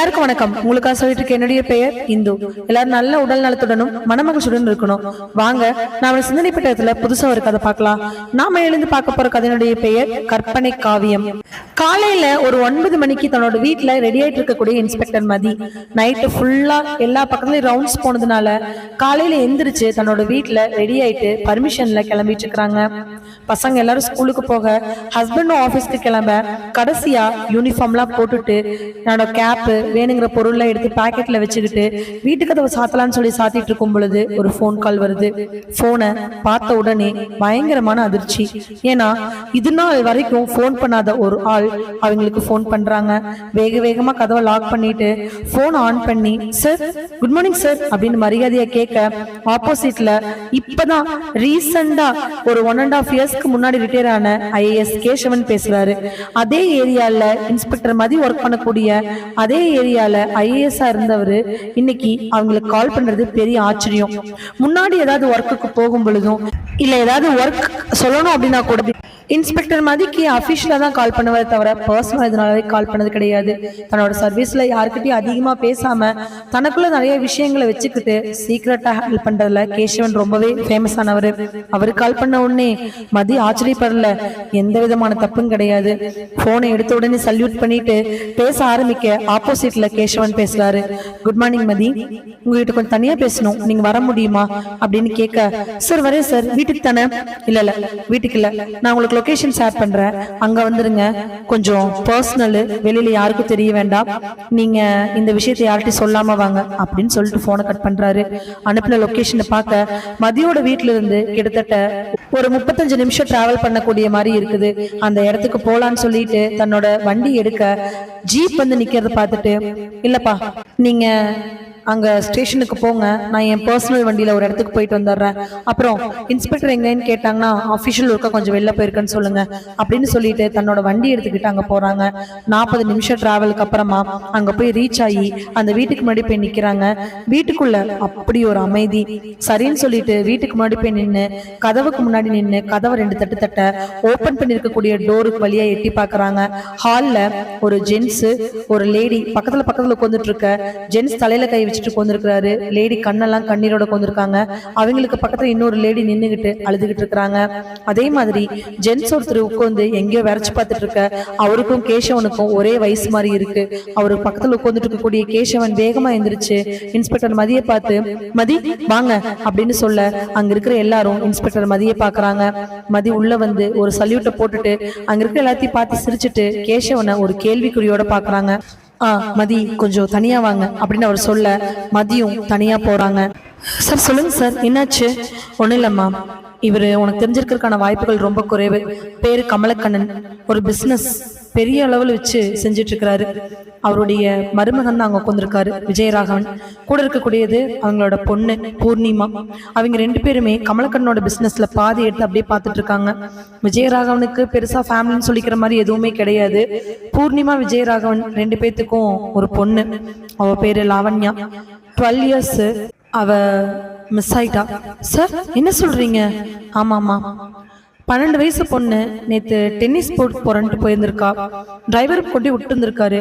எல்லாருக்கும் வணக்கம். உங்களுக்காக சொல்லிட்டு இருக்க என்னுடைய பெயர் இந்து. எல்லாரும் நல்ல உடல் நலத்துடனும் மனமகிழ்ச்சியுடன் இருக்கணும். வாங்க நாம சிந்தனை பெட்டகத்துல புதுசா ஒரு கதை பார்க்கலாம். நாம எழுந்து பார்க்க போற கதையினுடைய பெயர் கற்பனை காவியம். காலையில ஒரு ஒன்பது மணிக்கு தன்னோட வீட்டுல ரெடி ஆயிட்டு இருக்கக்கூடிய இன்ஸ்பெக்டர் மதி. நைட்டு ஃபுல்லா எல்லா பக்கத்துலயும் ரவுண்ட்ஸ் போனதுனால காலையில எந்திரிச்சு தன்னோட வீட்டுல ரெடி ஆயிட்டு பர்மிஷன்ல கிளம்பிட்டு இருக்கிறாங்க. பசங்க எல்லாரும் ஸ்கூலுக்கு போக ஹஸ்பண்டும் ஆபீஸ்க்கு கிளம்ப கடைசியா யூனிஃபார்ம்லாம் போட்டுட்டு என்னோட கேப்பு வேணுங்கிற பொருள்லாம் எடுத்து பாக்கெட்ல வச்சுக்கிட்டு வீட்டுக்கு அதை சாத்தலாம்னு சொல்லி சாத்திட்டு இருக்கும் பொழுது ஒரு ஃபோன் கால் வருது. போனை பார்த்த உடனே பயங்கரமான அதிர்ச்சி. ஏன்னா இது நாள் வரைக்கும் ஃபோன் பண்ணாத ஒரு ஆள் அவங்களுக்கு ஃபோன் பண்றாங்க. வேக வேகமா கதவை லாக் பண்ணிட்டு ஃபோன் ஆன் பண்ணி சார் குட் மார்னிங் சார் அப்படின்னு மரியாதையா கேட்க ஆப்போசிட்ல இப்பதான் ரீசெண்டா ஒரு ஒன் அண்ட் ஆஃப் இயர்ஸ்க்கு முன்னாடி ரிட்டையர் ஆன ஐஏஎஸ் கேசவன் பேசுறாரு. அதே ஏரியால இன்ஸ்பெக்டர் மாதிரி ஒர்க் பண்ணக்கூடிய அதே ஏரியால ஐஏஎஸ் இருந்தவர் இன்னைக்கு அவங்களுக்கு கால் பண்றது பெரிய ஆச்சரியம். முன்னாடி ஏதாவது ஒர்க்குக்கு போகும் பொழுதும் இல்ல ஏதாவது ஒர்க் சொல்லணும் அப்படின்னா கூட இன்ஸ்பெக்டர் மதிக்கு அஃபிஷியலாக தான் கால் பண்ணுவதை தவிர பர்சனல் இதனாலவே கால் பண்ணது கிடையாது. தன்னோட சர்வீஸில் யாருக்கிட்டையும் அதிகமாக பேசாமல் தனக்குள்ளே நிறைய விஷயங்களை வச்சுக்கிட்டு சீக்கிரட்டா ஹேண்டில் பண்ணுறதுல கேசவன் ரொம்பவே ஃபேமஸ் ஆனவர். அவர் கால் பண்ண உடனே மதி ஆச்சரியப்படல. எந்த விதமான தப்பும் கிடையாது. ஃபோனை எடுத்த உடனே சல்யூட் பண்ணிட்டு பேச ஆரம்பிக்க ஆப்போசிட்டில் கேசவன் பேசுகிறாரு குட் மார்னிங் மதி. உங்ககிட்ட கொஞ்சம் தனியாக பேசணும். நீங்கள் வர முடியுமா? அப்படின்னு கேட்க சார் வரேன் சார் வீட்டுக்கு தானே? இல்லை இல்லை. வீட்டுக்கு இல்லை. நான் உங்களுக்கு லொகேஷன் ஷேர் பண்றேன். அங்க வந்துருங்க. கொஞ்சம் பர்சனல் வெளியில யாருக்கும் தெரிய வேண்டாம். நீங்க இந்த விஷயத்தை யார்கிட்டயும் சொல்லாம வாங்க அப்படின்னு சொல்லிட்டு போனை கட் பண்றாரு. அனுப்பின லொகேஷனை பார்க்க மதியோட வீட்ல இருந்து கிட்டத்தட்ட ஒரு முப்பத்தஞ்சு நிமிஷம் டிராவல் பண்ணக்கூடிய மாதிரி இருக்குது. அந்த இடத்துக்கு போலான்னு சொல்லிட்டு தன்னோட வண்டி எடுக்க ஜீப் வந்து நிக்கிறத பார்த்துட்டு இல்லப்பா நீங்க அங்க ஸ்டேஷனுக்கு போங்க. நான் என் பர்சனல் வண்டியில ஒரு இடத்துக்கு போயிட்டு வந்துடுறேன். அப்புறம் இன்ஸ்பெக்டர் எங்கன்னு கேட்டாங்கன்னா அஃபிஷியல் ஒர்க்கா கொஞ்சம் வெளில போயிருக்கேன்னு சொல்லுங்க. அப்படின்னு சொல்லிட்டு தன்னோட வண்டி எடுத்துக்கிட்டு அங்க போறாங்க. நாற்பது நிமிஷம் டிராவலுக்கு அப்புறமா அங்க போய் ரீச் ஆகி அந்த வீட்டுக்கு முன்னாடி போய் நிக்கிறாங்க. வீட்டுக்குள்ள அப்படி ஒரு அமைதி. சரின்னு சொல்லிட்டு வீட்டுக்கு முன்னாடி போய் நின்று கதவுக்கு முன்னாடி நின்று கதவை ரெண்டு தட்டு தட்ட ஓபன் பண்ணிருக்கக்கூடிய டோருக்கு வழியா எட்டி பாக்குறாங்க. ஹால்ல ஒரு ஜென்ஸ் ஒரு லேடி பக்கத்துல பக்கத்துல உட்காந்துட்டு இருக்க. ஜென்ஸ் தலையில கை வச்சுட்டு கொண்டிருக்கிறாரு லேடி கண்ணெல்லாம் கண்ணீரோட கொண்டிருக்காங்க அவங்களுக்கு பக்கத்துல இன்னொரு லேடி நின்னுகிட்டு அழுதுகிட்டு இருக்கிறாங்க. அதே மாதிரி ஜென்ஸ் ஒருத்தர் உட்காந்து எங்கேயோ வரைச்சு பார்த்துட்டு இருக்க அவருக்கும் கேசவனுக்கும் ஒரே வயசு மாதிரி இருக்கு. அவரு பக்கத்துல உட்காந்துட்டு இருக்கக்கூடிய கேசவன் வேகமா எந்திரிச்சு இன்ஸ்பெக்டர் மதியை பார்த்து மதி வாங்க அப்படின்னு சொல்ல அங்க இருக்கிற எல்லாரும் இன்ஸ்பெக்டர் மதியை பாக்குறாங்க மதி உள்ள வந்து ஒரு சல்யூட்டை போட்டுட்டு அங்க இருக்கிற எல்லாத்தையும் பார்த்து சிரிச்சுட்டு கேசவனை ஒரு கேள்விக்குறியோட பாக்குறாங்க ஆ மதி கொஞ்சம் தனியா வாங்க அப்படின்னு அவர் சொல்ல மதியும் தனியா போறாங்க. சார் சொல்லுங்க சார் என்னாச்சு? ஒண்ணும் இல்லம்மா இவர் உனக்கு தெரிஞ்சிருக்கிறதுக்கான வாய்ப்புகள் ரொம்ப குறைவு. பேரு கமலக்கண்ணன் ஒரு பிசினஸ் பெரிய அளவில் வச்சு செஞ்சுட்டு இருக்கிறாரு அவருடைய மருமகன் தான் அங்கே உட்காந்துருக்காரு விஜயராகவன். கூட இருக்கக்கூடியது அவங்களோட பொண்ணு பூர்ணிமா. அவங்க ரெண்டு பேருமே கமலக்கண்ணோட பிஸ்னஸில் பாதி எடுத்து அப்படியே பார்த்துட்டு இருக்காங்க விஜயராகவனுக்கு பெருசா ஃபேமிலின்னு சொல்லிக்கிற மாதிரி எதுவுமே கிடையாது. பூர்ணிமா விஜயராகவன் ரெண்டு பேர்த்துக்கும் ஒரு பொண்ணு. அவ பேரு லாவண்யா. டுவெல் இயர்ஸ் அவ மிஸ் ஆயிட்டா. சார் என்ன சொல்றீங்க? ஆமா ஆமா பன்னெண்டு வயசு பொண்ணு நேத்து டென்னிஸ் போட் போறேன்ட்டு போயிருந்திருக்கா. டிரைவர் கொண்டு விட்டு இருந்திருக்காரு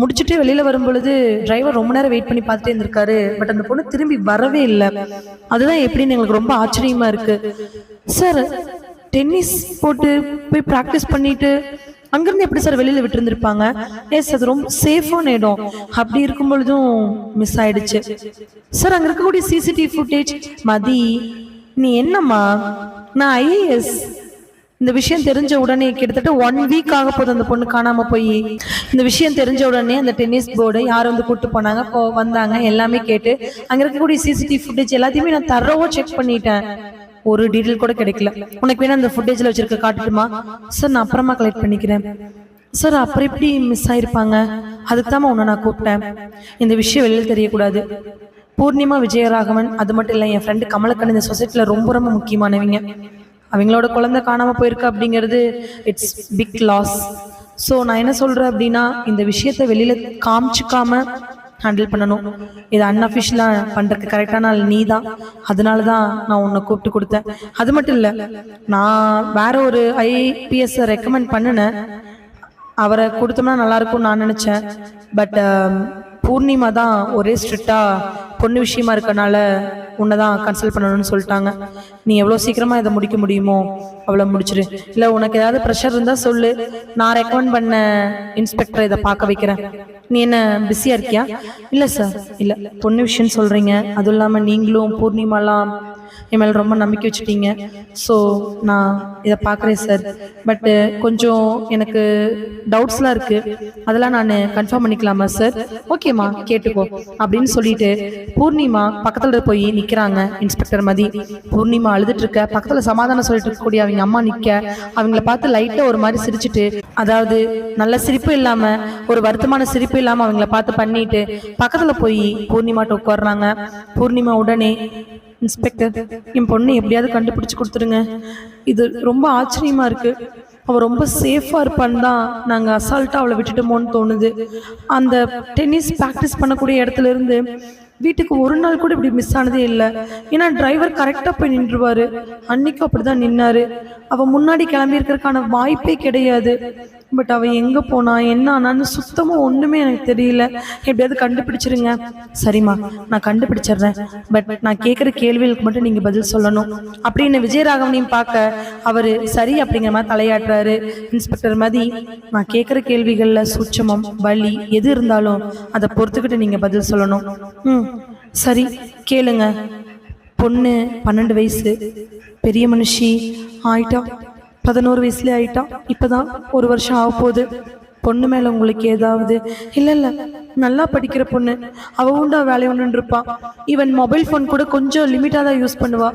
முடிச்சுட்டு வெளியில வரும் பொழுது டிரைவர் ரொம்ப நேரம் வெயிட் பண்ணி பார்த்துட்டே இருந்திருக்காரு. பட் அந்த பொண்ணு திரும்பி வரவே இல்லை. அதுதான் எப்படின்னு எங்களுக்கு ரொம்ப ஆச்சரியமா இருக்கு. சார் டென்னிஸ் போட்டு போய் ப்ராக்டிஸ் பண்ணிட்டு அங்கிருந்து எப்படி சார் வெளியில விட்டுருந்துருப்பாங்க? எஸ் அது ரொம்ப சேஃபான இடம். அப்படி இருக்கும் பொழுதும் மிஸ் ஆயிடுச்சு. சார் அங்க இருக்கக்கூடிய சிசிடிவி ஃபுட்டேஜ் மதி நீ என்னம்மா? நான் ஐஏஎஸ் இந்த விஷயம் தெரிஞ்ச உடனே கிட்டத்தட்ட ஒன் வீக் ஆக போகுது அந்த பொண்ணு காணாம போய். இந்த விஷயம் தெரிஞ்ச உடனே அந்த டென்னிஸ் போர்டு யார் வந்து கூட்டு போனாங்க போ வந்தாங்க எல்லாமே கேட்டு அங்க இருக்கக்கூடிய சிசிடிவி ஃபுட்டேஜ் எல்லாத்தையுமே நான் தரவோ செக் பண்ணிட்டேன். ஒரு டீட்டெயில் கூட கிடைக்கல. உனக்கு வேணா அந்த ஃபுட்டேஜ்ல வச்சிருக்க காட்டுட்டுமா? சார் நான் அப்புறமா கலெக்ட் பண்ணிக்கிறேன். சார் அப்புறம் எப்படி மிஸ் ஆயிருப்பாங்க? அதுக்கு தான் உன்னை நான் கூப்பிட்டேன். இந்த விஷயம் வெளியில் தெரியக்கூடாது. பூர்ணிமா விஜயராகவன் அது மட்டும் இல்லை என் ஃப்ரெண்டு கமலக்கண்ணன் இந்த சொசைட்டியில் ரொம்ப ரொம்ப முக்கியமானவங்க. அவங்களோட குழந்தை காணாம போயிருக்கு அப்படிங்கிறது இட்ஸ் பிக் லாஸ் ஸோ நான் என்ன சொல்றேன் அப்படின்னா இந்த விஷயத்த வெளியில காமிச்சுக்காம ஹேண்டில் பண்ணணும். இது அன்அஃபிஷியலாக பண்ணுறதுக்கு கரெக்டான ஆள் நீ தான் அதனால தான் நான் உன்னை கூப்பிட்டு கொடுத்தேன். அது மட்டும் இல்லை நான் வேற ஒரு ஐபிஎஸ் ரெக்கமெண்ட் பண்ணினேன். அவரை கொடுத்தோம்னா நல்லா இருக்கும்னு நான் நினச்சேன். பட் பூர்ணிமா தான் ஒரே ஸ்ட்ரிக்டாக பொண்ணு விஷயமா இருக்கனால உன்னை தான் கன்சல்ட் பண்ணணும்னு சொல்லிட்டாங்க. நீ எவ்வளோ சீக்கிரமாக இதை முடிக்க முடியுமோ அவ்வளோ முடிச்சிரு. இல்லை உனக்கு ஏதாவது ப்ரெஷர் இருந்தால் சொல்லு. நான் ரெக்கமெண்ட் பண்ண இன்ஸ்பெக்டரை இதை பார்க்க வைக்கிறேன். நீ என்ன பிஸியாக இருக்கியா? இல்லை சார் இல்லை பொண்ணு விஷயம்னு சொல்கிறீங்க அதுவும் இல்லாமல் நீங்களும் பூர்ணிமாலாம் என் மேலே ரொம்ப நம்பிக்கை வச்சுட்டீங்க ஸோ நான் இதை பார்க்குறேன் சார் பட்டு uh, கொஞ்சம் எனக்கு டவுட்ஸ்லாம் இருக்குது அதெல்லாம் நான் கன்ஃபார்ம் பண்ணிக்கலாமா சார் ஓகேம்மா கேட்டுக்கோ. அப்படின்னு சொல்லிட்டு பூர்ணிமா பக்கத்தில் போய் நிற்கிறாங்க இன்ஸ்பெக்டர் மதி. பூர்ணிமா அழுதுட்டு இருக்க பக்கத்தில் சமாதானம் சொல்லிட்டு இருக்கக்கூடிய அவங்க அம்மா நிற்க அவங்கள பார்த்து லைட்டாக ஒரு மாதிரி சிரிச்சிட்டு அதாவது நல்ல சிரிப்பு இல்லாமல் ஒரு வருத்தமான சிரிப்பு இல்லாமல் அவங்கள பார்த்து பண்ணிட்டு பக்கத்தில் போய் பூர்ணிமாட்ட உட்கார்றாங்க. பூர்ணிமா உடனே இன்ஸ்பெக்டர் என் பொண்ணு எப்படியாவது கண்டுபிடிச்சு கொடுத்துருங்க. இது ரொம்ப ஆச்சரியமா இருக்கு. அவ ரொம்ப சேஃபாக இருப்பான்னு தான் நாங்கள் அசால்ட்டாக அவளை விட்டுட்டோமோன்னு தோணுது. அந்த டென்னிஸ் ப்ராக்டிஸ் பண்ணக்கூடிய இடத்துல இருந்து வீட்டுக்கு ஒரு நாள் கூட இப்படி மிஸ் ஆனதே இல்லை. ஏன்னா டிரைவர் கரெக்டாக போய் நின்றுவாரு. அன்னைக்கும் அப்படிதான் நின்னாரு. அவள் முன்னாடி கிளம்பியிருக்கிறதுக்கான வாய்ப்பே கிடையாது. பட் அவள் எங்கே போனா என்ன ஆனான்னு சுத்தமாக ஒன்றுமே எனக்கு தெரியல. எப்படியாவது கண்டுபிடிச்சிருங்க. சரிம்மா நான் கண்டுபிடிச்சிடுறேன். பட் நான் கேட்குற கேள்விகளுக்கு மட்டும் நீங்கள் பதில் சொல்லணும். அப்படின்னு விஜயராகவனையும் பார்க்க அவர் சரி அப்படிங்கிற மாதிரி தலையாட்டுறாரு. இன்ஸ்பெக்டர் மதி நான் கேட்குற கேள்விகளில் சூட்சமம் வலி எது இருந்தாலும் அதை பொறுத்துக்கிட்டு நீங்கள் பதில் சொல்லணும். ம். சரி கேளுங்க. பொண்ணு பன்னெண்டு வயசு பெரிய மனுஷி ஆயிட்டா பதினோரு வயசுல ஆயிட்டா இப்போதான் ஒரு வருஷம் ஆக போகுது பொண்ணு மேலே உங்களுக்கு ஏதாவது இல்லை இல்லை நல்லா படிக்கிற பொண்ணு அவ உண்டா வேலை ஒன்று இருப்பா. ஈவன் மொபைல் ஃபோன் கூட கொஞ்சம் லிமிட்டாக தான் யூஸ் பண்ணுவா.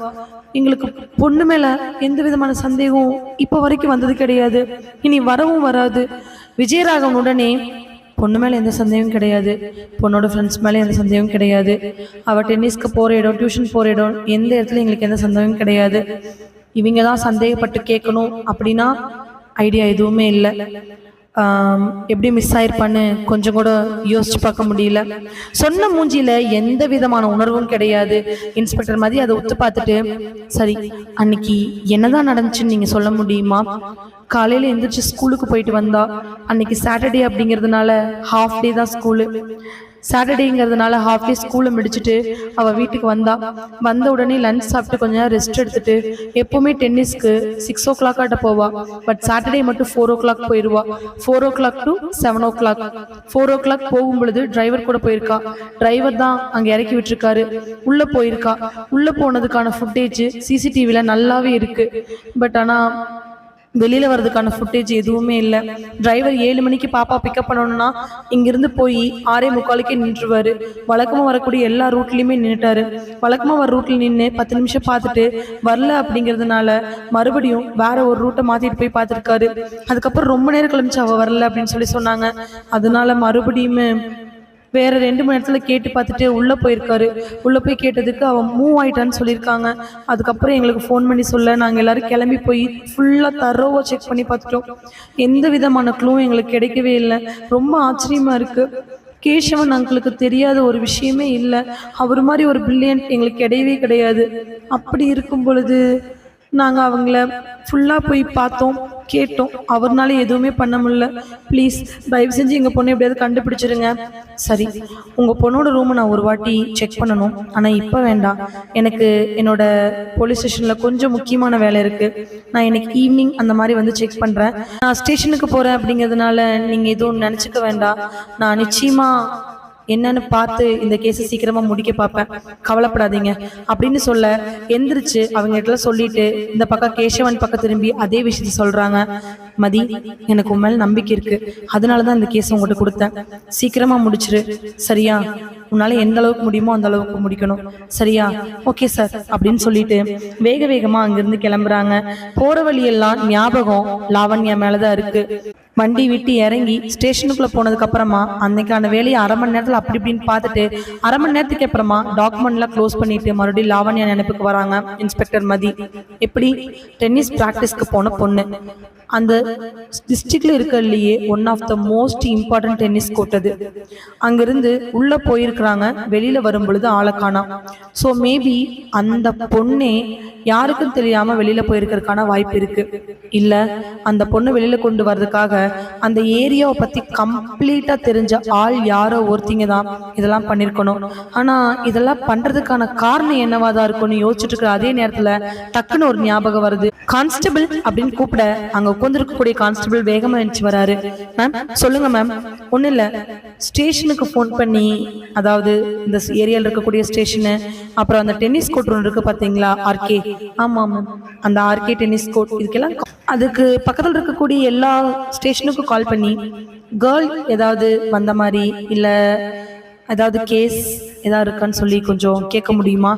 எங்களுக்கு பொண்ணு மேலே எந்த விதமான சந்தேகமும் இப்போ வரைக்கும் வந்தது கிடையாது. இனி வரவும் வராது. விஜயராகவன் உடனே பொண்ணு மேலே எந்த சந்தேகமும் கிடையாது. பொண்ணோட ஃப்ரெண்ட்ஸ் மேலே எந்த சந்தேகமும் கிடையாது. அவள் டென்னிஸ்க்கு போகிற இடம் டியூஷன் போகிற இடம் எந்த இடத்துல எங்களுக்கு எந்த சந்தேகமும் கிடையாது. இவங்க தான் சந்தேகப்பட்டு கேட்கணும் அப்படின்னா ஐடியா எதுவுமே இல்லை. எப்படி மிஸ் ஆயிருப்பான்னு கொஞ்சம் கூட யோசிச்சு பார்க்க முடியல. சொன்ன மூஞ்சியில எந்த விதமான உணர்வும் கிடையாது. இன்ஸ்பெக்டர் மாதிரி அதை ஒத்து பார்த்துட்டு சரி அன்னைக்கு என்னதான் நடந்துச்சுன்னு நீங்க சொல்ல முடியுமா? காலையில எந்திரிச்சு ஸ்கூலுக்கு போயிட்டு வந்தா அன்னைக்கு சாட்டர்டே அப்படிங்கிறதுனால ஹாஃப் டே தான் ஸ்கூலு சாட்டர்டேங்கிறதுனால ஹாஃப் டே ஸ்கூலை முடிச்சுட்டு அவள் வீட்டுக்கு வந்தா. வந்த உடனே லஞ்ச் சாப்பிட்டு கொஞ்ச நேரம் ரெஸ்ட் எடுத்துட்டு எப்போவுமே டென்னிஸ்க்கு சிக்ஸ் ஓ கிளாக் ஆட்ட போவா. பட் சாட்டர்டே மட்டும் ஃபோர் ஓ கிளாக் போயிடுவா four o'clock to seven o'clock four o'clock போகும் பொழுது டிரைவர் கூட போயிருக்கா. டிரைவர் தான் அங்கே இறக்கி விட்டுருக்காரு. உள்ளே போயிருக்கா. உள்ளே போனதுக்கான ஃபுட்டேஜ் சிசிடிவியில் நல்லாவே இருக்குது பட் ஆனால் வெளியில வர்றதுக்கான ஃபுட்டேஜ் எதுவுமே இல்லை. டிரைவர் ஏழு மணிக்கு பாப்பா பிக்கப் பண்ணணும்னா இங்கிருந்து போய் ஆறே முக்காலுக்கே நின்றுவார் வழக்கமாக வரக்கூடிய எல்லா ரூட்லேயுமே நின்றுட்டாரு வழக்கமாக வர ரூட்டில் நின்று பத்து நிமிஷம் பார்த்துட்டு வரல அப்படிங்கிறதுனால மறுபடியும் வேற ஒரு ரூட்டை மாற்றிட்டு போய் பார்த்துருக்காரு. அதுக்கப்புறம் ரொம்ப நேரம் கிளம்பிச்சு அவள் வரல அப்படின்னு சொல்லி சொன்னாங்க. அதனால மறுபடியுமே வேற ரெண்டு மணி நேரத்துல கேட்டு பார்த்துட்டு உள்ள போயிருக்காரு. உள்ள போய் கேட்டதுக்கு அவன் மூவ் ஆயிட்டான்னு சொல்லியிருக்காங்க. அதுக்கப்புறம் எங்களுக்கு ஃபோன் பண்ணி சொல்ல நாங்கள் எல்லாரும் கிளம்பி போய் ஃபுல்லாக தரோவாக செக் பண்ணி பார்த்துட்டோம். எந்த விதமான க்ளூவும் எங்களுக்கு கிடைக்கவே இல்லை. ரொம்ப ஆச்சரியமா இருக்கு. கேசவன் அங்கிளுக்கு தெரியாத ஒரு விஷயமே இல்லை. அவர் மாதிரி ஒரு பில்லியன் எங்களுக்கு கிடையவே கிடையாது. அப்படி இருக்கும் பொழுது நாங்கள் அவங்கள ஃபுல்லாக போய் பார்த்தோம் கேட்டோம். அவர்னால எதுவுமே பண்ண முடியல. ப்ளீஸ் தயவு செஞ்சு எங்கள் பொண்ணை எப்படியாவது கண்டுபிடிச்சிருங்க. சரி உங்கள் பொண்ணோட ரூமை நான் ஒரு வாட்டி செக் பண்ணணும். ஆனால் இப்போ வேண்டாம். எனக்கு என்னோட போலீஸ் ஸ்டேஷனில் கொஞ்சம் முக்கியமான வேலை இருக்குது நான் இன்னைக்கு ஈவினிங் அந்த மாதிரி வந்து செக் பண்ணுறேன் நான் ஸ்டேஷனுக்கு போகிறேன் அப்படிங்கிறதுனால நீங்கள் எதுவும் நினச்சிக்க வேண்டாம். நான் நிச்சயமாக என்னன்னு பார்த்து இந்த கேஸை சீக்கிரமா முடிக்க பார்ப்பேன். கவலைப்படாதீங்க. அப்படின்னு சொல்ல எந்திரிச்சு அவங்க கிட்ட சொல்லிட்டு இந்த பக்கம் கேசவன் பக்கம் திரும்பி அதே விஷயத்த சொல்றாங்க. மதி எனக்கு உன் மேல நம்பிக்கை இருக்கு. அதனாலதான் இந்த கேஸ் உங்கள்கிட்ட கொடுத்தேன். சீக்கிரமா முடிச்சிரு. சரியா? உன்னால எந்த அளவுக்கு முடியுமோ அந்த அளவுக்கு முடிக்கணும். சரியா? ஓகே சார் அப்படின்னு சொல்லிட்டு வேக வேகமா அங்கிருந்து கிளம்புறாங்க. போற வழியெல்லாம் ஞாபகம் லாவண்யா மேலதான் இருக்கு. வண்டி விட்டு இறங்கி ஸ்டேஷனுக்குள்ள போனதுக்கு அப்புறமா அன்னைக்கான வேலையை அரை மணி நேரத்துல அப்படி இப்படின்னு பார்த்துட்டு அரை மணி நேரத்துக்கு அப்புறமா டாக்குமெண்ட்லாம் க்ளோஸ் பண்ணிட்டு மறுபடியும் லாவண்யா நினைப்புக்கு வராங்க இன்ஸ்பெக்டர் மதி. எப்படி? டென்னிஸ் பிராக்டிஸ்க்கு போன பொண்ணு. அந்த டிஸ்ட்ரிக்ட்ல இருக்கிறதுலையே one of the most important tennis court அது. அங்கிருந்து உள்ள போயிருக்கிறாங்க வெளியில வரும் பொழுது ஆளை காணாம். ஸோ மேபி அந்த பொண்ணே யாருக்கும் தெரியாம வெளியில போயிருக்கிறதுக்கான வாய்ப்பு இருக்கு. இல்ல அந்த பொண்ணு வெளியில கொண்டு வர்றதுக்காக அந்த ஏரியாவை பத்தி கம்ப்ளீட்டா தெரிஞ்ச ஆள் யாரோ ஒருத்திங்க தான் இதெல்லாம் பண்ணிருக்கணும். ஆனா இதெல்லாம் பண்றதுக்கான காரணம் என்னவா தான் இருக்கும்னு யோசிச்சுட்டு இருக்கிற அதே நேரத்துல டக்குன்னு ஒரு ஞாபகம் வருது. கான்ஸ்டபிள் அப்படின்னு கூப்பிட அங்க உட்காந்துருக்கக்கூடிய கான்ஸ்டபிள் வேகமா நினைச்சு வராரு. மேம் சொல்லுங்க மேம். ஒன்றும் இல்லை. ஸ்டேஷனுக்கு ஃபோன் பண்ணி அதாவது இந்த ஏரியாவில் இருக்கக்கூடிய ஸ்டேஷனு அப்புறம் அந்த டென்னிஸ் கோர்ட் ஒன்று இருக்கு பார்த்தீங்களா ஆர்கே. ஆமாம் மேம் அந்த ஆர்கே டென்னிஸ் கோர்ட் இதுக்கெல்லாம் அதுக்கு பக்கத்தில் இருக்கக்கூடிய எல்லா ஸ்டேஷனுக்கும் கால் பண்ணி கேர்ள் ஏதாவது வந்த மாதிரி இல்லை ஏதாவது கேஸ் ஏதாவது இருக்கான்னு சொல்லி கொஞ்சம் கேட்க முடியுமா?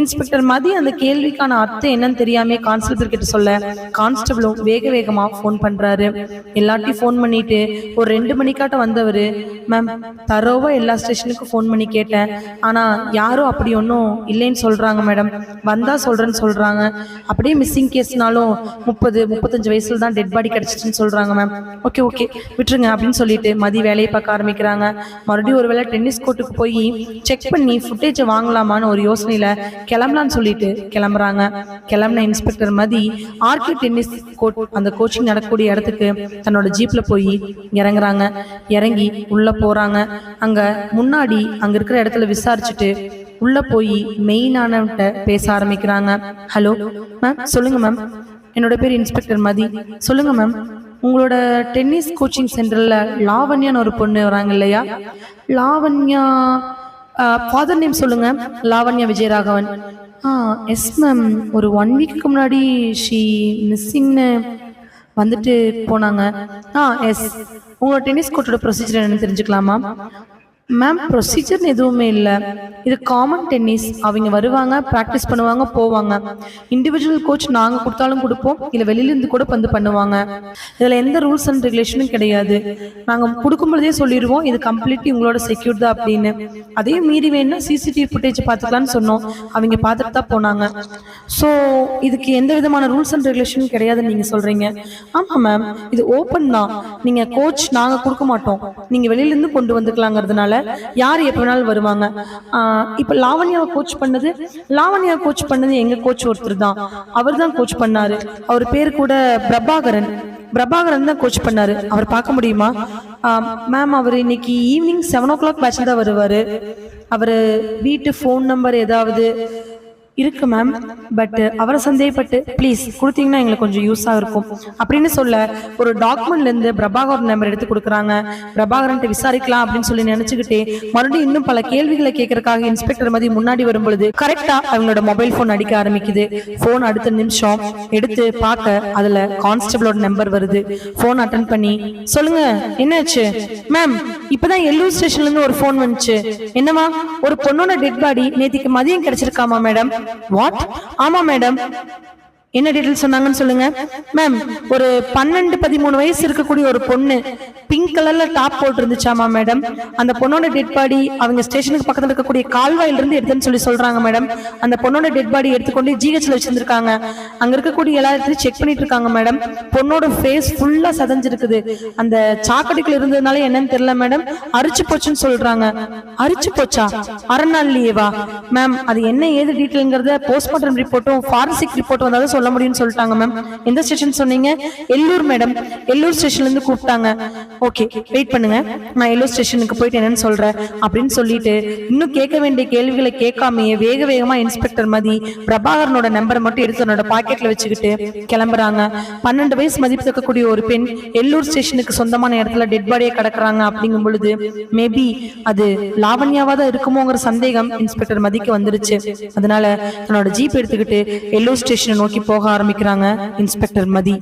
இன்ஸ்பெக்டர் மதி அந்த கேள்விக்கான அர்த்தம் என்னன்னு தெரியாம கான்ஸ்டபிள் கிட்ட சொல்ல கான்ஸ்டபிளும் வேக வேகமா ஃபோன் பண்றாரு. எல்லாத்தையும் ஃபோன் பண்ணிட்டு ஒரு ரெண்டு மணிக்காட்ட வந்தவர் மேம் தரோவா எல்லா ஸ்டேஷனுக்கும் ஃபோன் பண்ணி கேட்டேன். ஆனா யாரும் அப்படி ஒன்றும் இல்லைன்னு சொல்றாங்க மேடம் வந்தா சொல்றேன்னு சொல்றாங்க. அப்படியே மிஸ்ஸிங் கேஸ்னாலும் முப்பது முப்பத்தஞ்சு வயசுல தான் டெட் பாடி கிடைச்சிச்சுன்னு சொல்றாங்க மேம் ஓகே ஓகே விட்டுருங்க அப்படின்னு சொல்லிட்டு மதி வேலையை பார்க்க ஆரம்பிக்கிறாங்க. மறுபடியும் ஒரு வேளை டென்னிஸ் ஏர்போர்ட்டுக்கு போய் செக் பண்ணி ஃபுட்டேஜை வாங்கலாமான்னு ஒரு யோசனையில கிளம்பலான்னு சொல்லிட்டு கிளம்புறாங்க. கிளம்புன inspector Mathi RK tennis court அந்த கோச்சிங் நடக்கக்கூடிய இடத்துக்கு தன்னோட ஜீப்ல போய் இறங்குறாங்க. இறங்கி உள்ள போறாங்க. அங்க முன்னாடி அங்க இருக்கிற இடத்துல விசாரிச்சுட்டு உள்ள போய் மெயினானவன்ட்ட பேச ஆரம்பிக்கிறாங்க. ஹலோ மேம் சொல்லுங்க மேம் என்னோட பேர் இன்ஸ்பெக்டர் மதி. சொல்லுங்க மேம் உங்களோட டென்னிஸ் கோச்சிங் சென்டர்ல லாவண்யான்னு ஒரு பொண்ணு வராங்க இல்லையா? லாவண்யா ஃபாதர் நேம் சொல்லுங்க. Lavanya Vijayaraghavan. Ah yes ma'am ஒரு ஒன் வீக்கு முன்னாடி ஷீ மிஸ்ஸிங்னு வந்துட்டு போனாங்க. ஆ எஸ் உங்களோட டென்னிஸ் கோர்ட்டோட ப்ரொசீஜர் என்னன்னு தெரிஞ்சுக்கலாமா? மேம் ப்ரொசீஜர்னு எதுவுமே இல்லை. இது காமன் டென்னிஸ் அவங்க வருவாங்க ப்ராக்டிஸ் பண்ணுவாங்க போவாங்க. இண்டிவிஜுவல் கோச் நாங்கள் கொடுத்தாலும் கொடுப்போம் இல்லை வெளியிலேருந்து கூட வந்து பண்ணுவாங்க. இதில் எந்த ரூல்ஸ் அண்ட் ரெகுலேஷனும் கிடையாது. நாங்கள் கொடுக்கும் பொழுதே சொல்லிடுவோம் இது கம்ப்ளீட்லி உங்களோட செக்யூர் தான் அப்படின்னு. அதையும் மீறி வேணும்னா சிசிடிவி ஃபுட்டேஜ் பார்த்துக்கலான்னு சொன்னோம். அவங்க பார்த்துட்டு தான் போனாங்க. ஸோ இதுக்கு எந்த விதமான ரூல்ஸ் அண்ட் ரெகுலேஷனும் கிடையாதுன்னு நீங்கள் சொல்கிறீங்க ஆமாம் மேம் இது ஓப்பன் தான். நீங்கள் கோச் நாங்கள் கொடுக்க மாட்டோம். நீங்கள் வெளியிலேருந்து கொண்டு வந்துக்கலாங்கிறதுனால யார் எப்போ வேணாலும் வருவாங்க. இப்போ லாவண்யாவை கோச் பண்ணது லாவண்யா கோச் பண்ணது எங்கள் கோச் ஒருத்தர் தான். அவர் தான் கோச் பண்ணாரு. அவர் பேர் கூட பிரபாகரன். பிரபாகரன் தான் கோச் பண்ணாரு. அவர் பார்க்க முடியுமா? மேம் அவர் இன்னைக்கு ஈவினிங் செவன் ஓ கிளாக் பேட்சில் தான் வருவார். அவர் வீட்டு ஃபோன் நம்பர் ஏதாவது இருக்கு மேம் பட் அவரை சந்தேகப்பட்டு ப்ளீஸ் கொடுத்தீங்கன்னா எங்களுக்கு கொஞ்சம் யூஸாக இருக்கும். அப்படின்னு சொல்ல ஒரு டாக்குமெண்ட்ல இருந்து நம்பர் எடுத்து கொடுக்குறாங்க. பிரபாகரன்ட்டு விசாரிக்கலாம் அப்படின்னு சொல்லி நினைச்சுக்கிட்டே மறுபடியும் இன்னும் பல கேள்விகளை கேட்கறதுக்காக இன்ஸ்பெக்டர் மதி முன்னாடி வரும்பொழுது கரெக்டாக கரெக்டா அவங்களோட மொபைல் ஃபோன் அடிக்க ஆரம்பிக்குது. ஃபோன் அடுத்த நிமிஷம் எடுத்து பார்க்க அதுல கான்ஸ்டபிளோட நம்பர் வருது. ஃபோன் அட்டன் பண்ணி சொல்லுங்க என்னாச்சு? மேம் இப்பதான் எல்லூர் ஸ்டேஷன்ல இருந்து ஒரு ஃபோன் வந்துச்சு. என்னமா ஒரு பொண்ணோட டெட் பாடி நேத்திக்கு மதியம் கிடைச்சிருக்காமா மேடம் What? Ama madam. என்ன டீட்டெயில் சொன்னாங்கன்னு சொல்லுங்க? மேம் ஒரு பன்னெண்டு பதிமூணு வயசு இருக்கக்கூடிய ஒரு பொண்ணு பிங்க் கலர்ல டாப் போட்டு இருந்துச்சாமா மேடம் அந்த பொண்ணோட டெட் பாடி அவங்க ஸ்டேஷனுக்கு பக்கத்துல இருக்கக்கூடிய கால்வாயில இருந்து எடுத்துன்னு சொல்லி சொல்றாங்க மேடம் அந்த பொண்ணோட டெட் பாடி எடுத்துக்கொண்டு ஜிஹெச்ல வச்சிருந்திருக்காங்க. அங்க இருக்கக்கூடிய எல்லா இடத்துலயும் செக் பண்ணிட்டு இருக்காங்க மேடம் பொண்ணோட ஃபேஸ் ஃபுல்லா சதஞ்சிருக்குது. அந்த சாக்கடைக்குள்ள இருந்ததுனால என்னன்னு தெரியல மேடம் அரிச்சு போச்சுன்னு சொல்றாங்க. அரிச்சு போச்சா? அரை நாள்லயேவா மேம் அது என்ன ஏது டீட்டெயில்ங்கிறத போஸ்ட்மார்ட்டம் ரிப்போர்ட்டும் ஃபாரன்சிக் ரிப்போர்ட் வந்தாலும் சொல்ல முடியும்னு சொல்லிட்டாங்க மேம் எந்த ஸ்டேஷன் சொன்னீங்க? எல்லூர் மேடம் எல்லூர் ஸ்டேஷன்ல இருந்து கூப்பிட்டாங்க. ஓகே வெயிட் பண்ணுங்க. நான் எல்லூர் ஸ்டேஷனுக்கு போயிட்டு என்னன்னு சொல்றேன் அப்படின்னு சொல்லிட்டு இன்னும் கேட்க வேண்டிய கேள்விகளை கேட்காமையே வேக வேகமா இன்ஸ்பெக்டர் மதி பிரபாகரனோட நம்பரை மட்டும் எடுத்து என்னோட பாக்கெட்ல வச்சுக்கிட்டு கிளம்புறாங்க. பன்னெண்டு வயசு மதிப்பு இருக்கக்கூடிய ஒரு பெண் எல்லூர் ஸ்டேஷனுக்கு சொந்தமான இடத்துல டெட் பாடியை கிடக்குறாங்க அப்படிங்கும் பொழுது மேபி அது லாவண்யாவா தான் இருக்குமோங்கிற சந்தேகம் இன்ஸ்பெக்டர் மதிக்கு வந்துருச்சு. அதனால தன்னோட ஜீப் எடுத்துக்கிட்டு எல்லூர் ஸ்டேஷனை நோக்கி போக ஆரம்பிக்கிறாங்க. இன்ஸ்பெக்டர் மதி.